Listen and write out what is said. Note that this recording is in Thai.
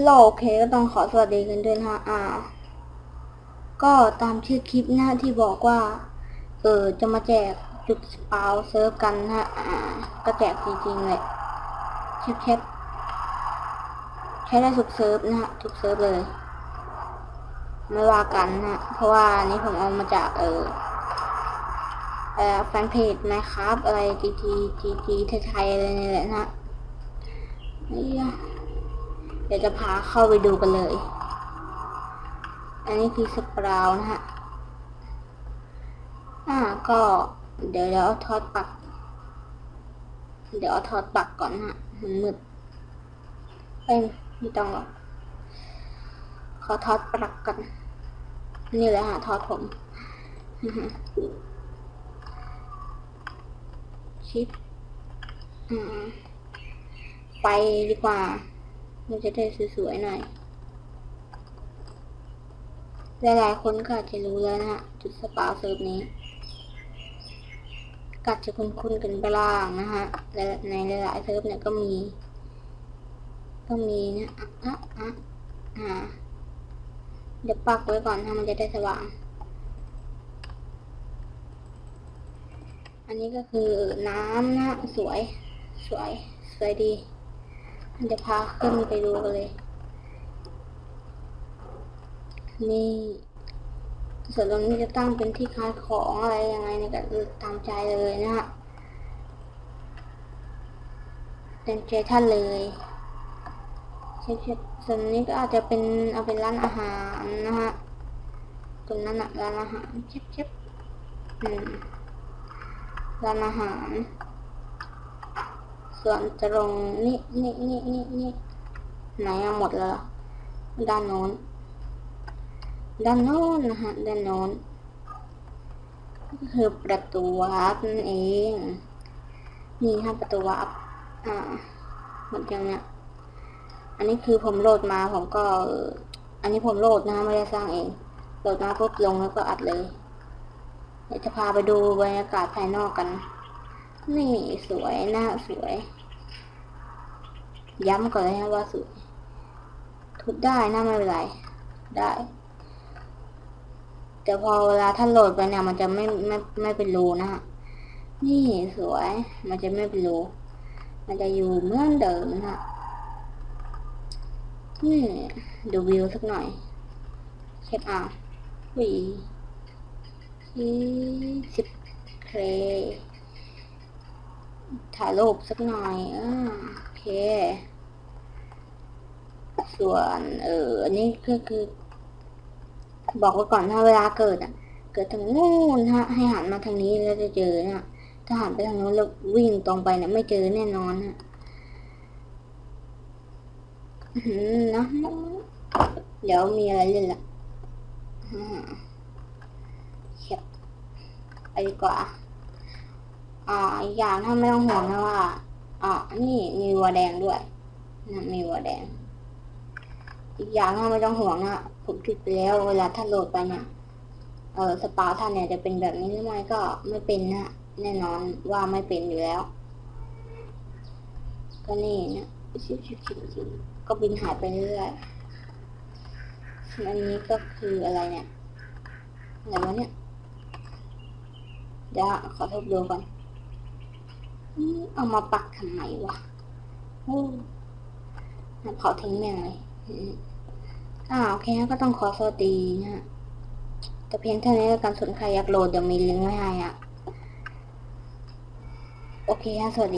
โลโอเคก็ต้องขอสวัสดีกันด้วยนะอ่า ก็ตามชื่อคลิปนะที่บอกว่า เออจะมาแจกจุดสปาวเซิร์ฟกันนะอ่า ก็แจกจริงๆเลยเชฟเชฟใช้ได้ทุกเซิร์ฟนะฮะทุกเซิร์ฟเลย ไม่ว่ากันนะเพราะว่านี้ผมเอามาจากเออเอ่อแฟนเพจนะครับอะไร GT GT ไทยๆอะไรนี่แหละนะนี่เดี๋ยวจะพาเข้าไปดูกันเลย อันนี้คือสปราวนะฮะ อ่าก็เดี๋ยวเดี๋ยวเอาทอดปัก เดี๋ยวเอาทอดปักก่อนนะฮะ มันมืดเอ้ยไม่ต้องหรอกขอทอดปลักกัน นี่แหละฮะทอดผมชิปอืมไปดีกว่า มันจะได้สวยๆหน่อย หลายๆคนก็อาจจะรู้แล้วนะฮะ จุดสปาเซิร์ฟนี้กัดจะคุ้นๆกันบ้างนะฮะและในหลายๆเซิร์ฟเนี่ยก็มี ก็มีนะอะอะอะเดี๋ยวปักไว้ก่อนถ้ามันจะได้สว่าง อันนี้ก็คือน้ำนะสวย สวย สวยดี เดี๋ยวพาขึ้นไปดูกันเลย นี่ส่วนตรงนี้จะตั้งเป็นที่ขายของอะไรยังไงเนี่ยก็ตามใจเลยนะฮะเป็นใจท่านเลยเช็คเช็คส่วนนี้ก็อาจจะเป็นเอาเป็นร้านอาหารนะฮะตรงนั้นอะร้านอาหารเช็คเช็คอืมร้านอาหาร ส่วนตรงนี่นี่นี่นี่นี่ไหนหมดแล้วด้านโน้น ด้านโน้นนะฮะ ด้านโน้นก็คือประตูวาร์ปนั่นเอง นี่ฮะประตูวาร์ปอ่าหมดยังเนี่ย อันนี้คือผมโหลดมาผมก็ อันนี้ผมโหลดนะไม่ได้สร้างเอง โหลดมาปุ๊บลงแล้วก็อัดเลยเดี๋ยวจะพาไปดูบรรยากาศภายนอกกัน นี่สวยหนะสวย ย้ำก่อนเลยนะว่าสวย ทุบได้นะไม่เป็นไร ได้ แต่พอเวลาถ้าโหลดไปเนี่ยมันจะไม่ไม่ไม่เป็นรูนะฮะ นี่สวย มันจะไม่เป็นรู มันจะอยู่เหมือนเดิมนะฮะนี่ดูวิวสักหน่อย เช็คอาท์วียี่สิบเคร ถ่ายรูปสักหน่อยอโอเค ส่วนเอออันนี้ก็คือ บอกไว้ก่อนถ้าเวลาเกิดอะ เกิดทางนู้นฮะให้หันมาทางนี้แล้วจะเจอเนี่ยถ้าหันไปทางนู้นแล้ววิ่งตรงไปเนี่ยไม่เจอแน่นอนฮะอื้อหือนะเดี๋ยวมีอะไรเล่นละอ่าเข็บไปดีกว่า อ่าอีกอย่างถ้าไม่ต้องห่วงนะว่าอ่านี่มีวัวแดงด้วยนะมีวัวแดง อีกอย่างถ้าไม่ต้องห่วงนะผมคิดไปแล้วเวลาถ้านโหลดไปเนี่ยเออสปาท่านเนี่ยจะเป็นแบบนี้หรือไม่ก็ไม่เป็นนะแน่นอนว่าไม่เป็นอยู่แล้ว ก็นี่นะชิบชิบชิบชิบก็บินหายไปเรื่อยส่วนอันนี้ก็คืออะไรเนี่ยอะไรวะเนี่ยเดี๋ยวขอทบดูก่อน เอามาปักทำไมวะโอ้เผาทิ้งแม่งเลยอ่าโอเคก็ต้องขอสวัสดีนะฮะแต่เพียงเท่านี้การสนใครอยากโหลดเดี๋ยวมีลิงก์ไว้ให้อะ โอเคฮะสวัสดี